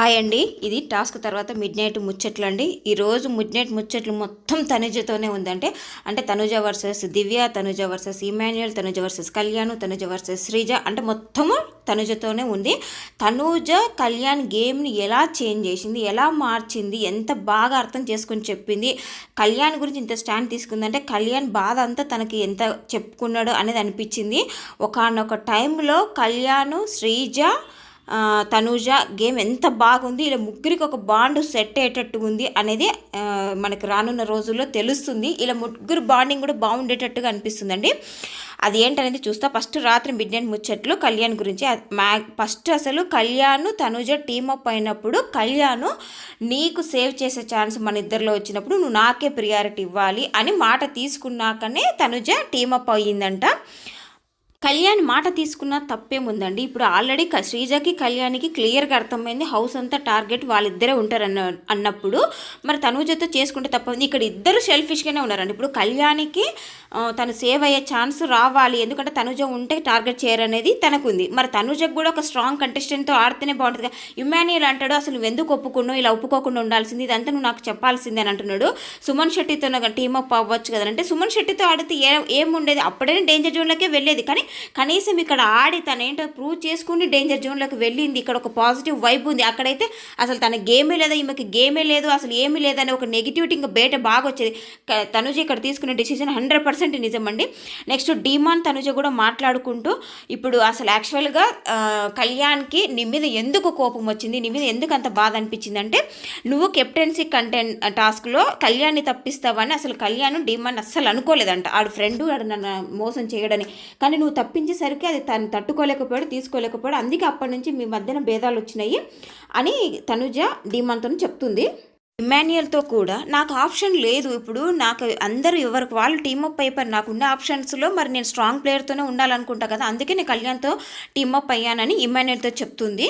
Hi అండి. ఇది task తర్వాత మిడ్ నైట్ ముచ్చట్లు అండి ఈరోజు మిడ్ నైట్ ముచ్చట్లు మొత్తం తనుజతోనే ఉందంటే అంటే Tanuja versus Divya Tanuja versus Emmanuel Tanuja versus Kalyan Tanuja versus Sreeja అంటే మొత్తము తనుజతోనే ఉంది. తనుజ కళ్యాణ్ గేమ్ని ఎలా చేంజ్ చేసింది ఎలా మార్చింది ఎంత బాగా అర్థం చేసుకొని చెప్పింది కళ్యాణ్ గురించి ఇంత స్టాండ్ తీసుకుందంటే కళ్యాణ్ బాధ అంతా తనకి ఎంత చెప్పుకున్నాడు అనేది అనిపించింది. ఒకనొక టైంలో కళ్యాణ్ శ్రీజ తనూజ గేమ్ ఎంత బాగుంది ఇలా ముగ్గురికి ఒక బాండ్ సెట్ అయ్యేటట్టు ఉంది అనేది మనకు రానున్న రోజుల్లో తెలుస్తుంది. ఇలా ముగ్గురు బాండింగ్ కూడా బాగుండేటట్టుగా అనిపిస్తుందండి. అది ఏంటనేది చూస్తా. ఫస్ట్ రాత్రి మిడ్ నైట్ ముచ్చట్లు కళ్యాణ్ గురించి. అ- మా ఫస్ట్ అసలు కళ్యాణ్ తనుజ టీమప్ అయినప్పుడు కళ్యాణ్ నీకు సేవ్ చేసే ఛాన్స్ మన ఇద్దరిలో వచ్చినప్పుడు నువ్వు నాకే ప్రియారిటీ ఇవ్వాలి అని మాట తీసుకున్నాకనే తనుజ టీమప్ అయ్యిందంట. కళ్యాణ్ మాట తీసుకున్న తప్పేముందండి? ఇప్పుడు ఆల్రెడీ శ్రీజకి కళ్యాణ్కి క్లియర్గా అర్థమైంది హౌస్ అంతా టార్గెట్ వాళ్ళిద్దరే ఉంటారన్న అన్నప్పుడు. మరి తనుజతో చేసుకుంటే తప్ప ఇక్కడ ఇద్దరు సెల్ఫిష్గానే ఉన్నారండి. ఇప్పుడు కళ్యాణ్కి తను సేవ్ అయ్యే ఛాన్స్ రావాలి. ఎందుకంటే తనుజ ఉంటే టార్గెట్ చేయరనేది తనకుంది. మరి తనుజకు కూడా ఒక స్ట్రాంగ్ కంటెస్టెంట్తో ఆడితేనే బాగుంటుంది కదా. అంటాడు అసలు నువ్వు ఎందుకు ఒప్పుకున్నావు? ఇలా ఒప్పుకోకుండా ఉండాల్సింది. ఇదంతా నువ్వు నాకు చెప్పాల్సిందే అని అంటున్నాడు. సుమన్ శెట్టితో టీమప్ అప్ అవ్వచ్చు కదా అంటే సుమన్ శెట్టితో ఆడితే ఏ ఏముండేది? అప్పుడే డేంజర్ జోన్లోకే వెళ్ళేది. కానీ కనీసం ఇక్కడ ఆడి తను ఏంటో ప్రూవ్ చేసుకుని డేంజర్ జోన్లోకి వెళ్ళింది. ఇక్కడ ఒక పాజిటివ్ వైబ్ ఉంది. అక్కడైతే అసలు తన గేమే లేదా ఈమెకి గేమే లేదు అసలు ఏమీ లేదని ఒక నెగిటివిటీ ఇంకా బయట బాగా వచ్చేది. తనుజ ఇక్కడ తీసుకునే డిసిజన్ హండ్రెడ్ పర్సెంట్ నిజమండి నెక్స్ట్ డిమాన్ తనుజ కూడా మాట్లాడుకుంటూ ఇప్పుడు అసలు యాక్చువల్గా కళ్యాణ్కి నీ మీద ఎందుకు కోపం వచ్చింది? నీ మీద ఎందుకు అంత బాధ అనిపించింది అంటే నువ్వు కెప్టెన్సీ కంటెంట్ టాస్క్లో కళ్యాణ్ని తప్పిస్తావని అసలు కళ్యాణ్ డిమాండ్ అస్సలు అనుకోలేదంట. ఆడు ఫ్రెండ్ ఆడు నన్ను మోసం చేయడని. కానీ నువ్వు తప్పించేసరికి అది తను తట్టుకోలేకపోయాడు తీసుకోలేకపోయాడు. అందుకే అప్పటి నుంచి మీ మధ్యన భేదాలు వచ్చినాయి అని తనుజ డిమాన్తో చెప్తుంది. ఇమాన్యుయల్తో కూడా నాకు ఆప్షన్ లేదు. ఇప్పుడు నాకు అందరూ ఎవరికి వాళ్ళు టీమప్ అయిపోయారు. నాకు ఉన్న ఆప్షన్స్లో మరి నేను స్ట్రాంగ్ ప్లేయర్తోనే ఉండాలనుకుంటా కదా. అందుకే నేను కళ్యాణ్తో టీమప్ అయ్యానని ఇమాన్యుయల్తో చెప్తుంది.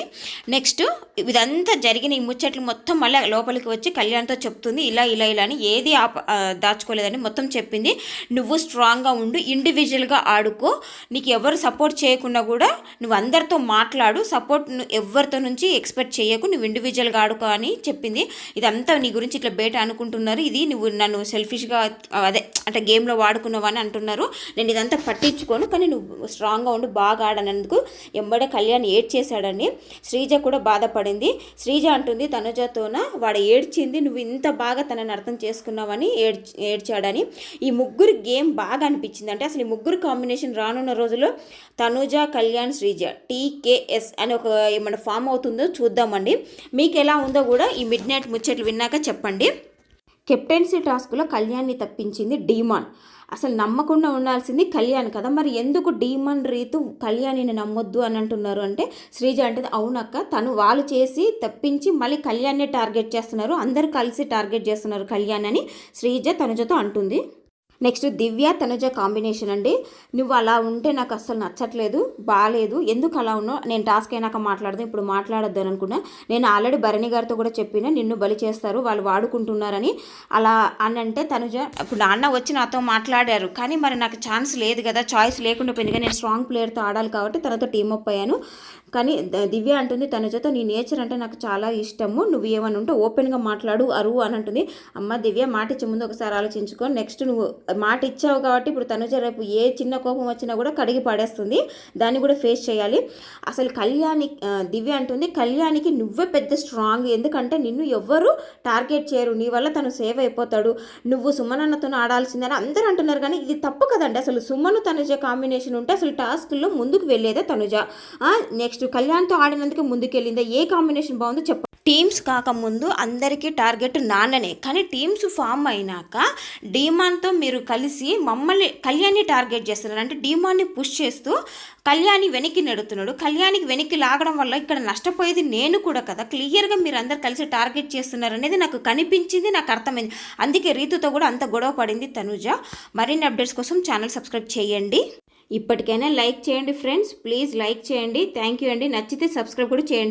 నెక్స్ట్ ఇదంతా జరిగిన ఈ ముచ్చట్లు మొత్తం మళ్ళీ లోపలికి వచ్చి కళ్యాణ్తో చెప్తుంది. ఇలా ఇలా ఇలా అని ఏది ఆప ఆ, దాచుకోలేదని మొత్తం చెప్పింది. నువ్వు స్ట్రాంగ్గా ఉండు ఇండివిజువల్గా ఆడుకో. నీకు ఎవరు సపోర్ట్ చేయకుండా కూడా నువ్వు అందరితో మాట్లాడు. సపోర్ట్ ఎవరితో నుంచి ఎక్స్పెక్ట్ చేయకు. నువ్వు ఇండివిజువల్గా ఆడుకో అని చెప్పింది. ఇదంతా నీ గురించి ఇట్లా బయట అనుకుంటున్నారు. ఇది నువ్వు నన్ను సెల్ఫిష్గా అదే అంటే గేమ్లో వాడుకున్నావని అంటున్నారు. నేను ఇదంతా పట్టించుకోను. కానీ నువ్వు స్ట్రాంగ్గా ఉండి బాగా ఆడనందుకు ఎంబడే కళ్యాణ్ ఏడ్చేశాడని శ్రీజ కూడా బాధపడింది. శ్రీజ అంటుంది తనుజతోన వాడు ఏడ్చింది నువ్వు ఇంత బాగా తనని అర్థం చేసుకున్నావని ఏడ్చి ఏడ్చాడని. ఈ ముగ్గురు గేమ్ బాగా అనిపించింది. అంటే అసలు ఈ ముగ్గురు కాంబినేషన్ రానున్న రోజుల్లో తనుజ కళ్యాణ్ శ్రీజ టీకేఎస్ అని ఒక ఏమైనా ఫామ్ అవుతుందో చూద్దామండి. మీకు ఎలా ఉందో కూడా ఈ మిడ్ నైట్ ముచ్చట్లు విన్నాక చెప్పండి. కెప్టెన్సీ టాస్క్లో కళ్యాణ్ని తప్పించింది డీమాన్. అసలు నమ్మకుండా ఉండాల్సింది కళ్యాణ్ కదా. మరి ఎందుకు డీమాన్ రీతు కళ్యాణిని నమ్మొద్దు అని అంటున్నారు అంటే శ్రీజ అంటే అవునక్క తను వాళ్ళు చేసి తప్పించి మళ్ళీ కళ్యాణ్నే టార్గెట్ చేస్తున్నారు. అందరు కలిసి టార్గెట్ చేస్తున్నారు కళ్యాణ్ అని శ్రీజ తనుజతో అంటుంది. నెక్స్ట్ దివ్య తనుజ కాంబినేషన్ అండి. నువ్వు అలా ఉంటే నాకు అస్సలు నచ్చట్లేదు బాగాలేదు ఎందుకు అలా ఉన్నావు? నేను టాస్క్ అయినాక మాట్లాడదాం ఇప్పుడు మాట్లాడొద్దని అని అనుకున్నా. నేను ఆల్రెడీ భరణి గారితో కూడా చెప్పిన నిన్ను బలి చేస్తారు వాళ్ళు వాడుకుంటున్నారని. అలా అని అంటే తనుజ ఇప్పుడు నాన్న వచ్చి నాతో మాట్లాడారు కానీ మరి నాకు ఛాన్స్ లేదు కదా చాయిస్ లేకుండా పోయింది. కానీ నేను స్ట్రాంగ్ ప్లేయర్తో ఆడాలి కాబట్టి తనతో టీమప్ అయ్యాను. కానీ ద- దివ్య అంటుంది తనుజతో నీ నేచర్ అంటే నాకు చాలా ఇష్టము. నువ్వు ఏమని ఉంటే ఓపెన్గా మాట్లాడు అరువు అని అంటుంది. అమ్మ దివ్య మాట ఇచ్చే ముందు ఒకసారి ఆలోచించుకో. నెక్స్ట్ నువ్వు మాట ఇచ్చావు కాబట్టి ఇప్పుడు తనుజ రేపు ఏ చిన్న కోపం వచ్చినా కూడా కడిగి పడేస్తుంది. దాన్ని కూడా ఫేస్ చేయాలి. అసలు కళ్యాణి దివ్య అంటుంది కళ్యాణికి నువ్వే పెద్ద స్ట్రాంగ్. ఎందుకంటే నిన్ను ఎవ్వరు టార్గెట్ చేయరు. నీ వల్ల తను సేవ్ అయిపోతాడు. నువ్వు సుమనన్నతో ఆడాల్సిందని అందరూ అంటున్నారు. కానీ ఇది తప్పు కదండి. అసలు సుమను తనుజ కాంబినేషన్ ఉంటే అసలు టాస్క్లో ముందుకు వెళ్ళేదే తనుజ. నెక్స్ట్ కళ్యాణ్తో ఆడినందుకు ముందుకెళ్ళిందా? ఏ కాంబినేషన్ బాగుందో చెప్ప. టీమ్స్ కాకముందు అందరికీ టార్గెట్ నాన్ననే. కానీ టీమ్స్ ఫామ్ అయినాక డీమాన్తో మీరు కలిసి మమ్మల్ని కళ్యాణ్ని టార్గెట్ చేస్తున్నారు. అంటే డీమాన్ని పుష్ చేస్తూ కళ్యాణి వెనక్కి నెడుతున్నాడు. కళ్యాణికి వెనక్కి లాగడం వల్ల ఇక్కడ నష్టపోయేది నేను కూడా కదా. క్లియర్గా మీరు అందరు కలిసి టార్గెట్ చేస్తున్నారు అనేది నాకు కనిపించింది నాకు అర్థమైంది. అందుకే రీతుతో కూడా అంత గొడవ పడింది తనుజ. మరిన్ని అప్డేట్స్ కోసం ఛానల్ సబ్స్క్రైబ్ చేయండి. ఇప్పటికైనా లైక్ చేయండి ఫ్రెండ్స్. ప్లీజ్ లైక్ చేయండి. థ్యాంక్ యూ అండి. నచ్చితే సబ్స్క్రైబ్ కూడా చేయండి.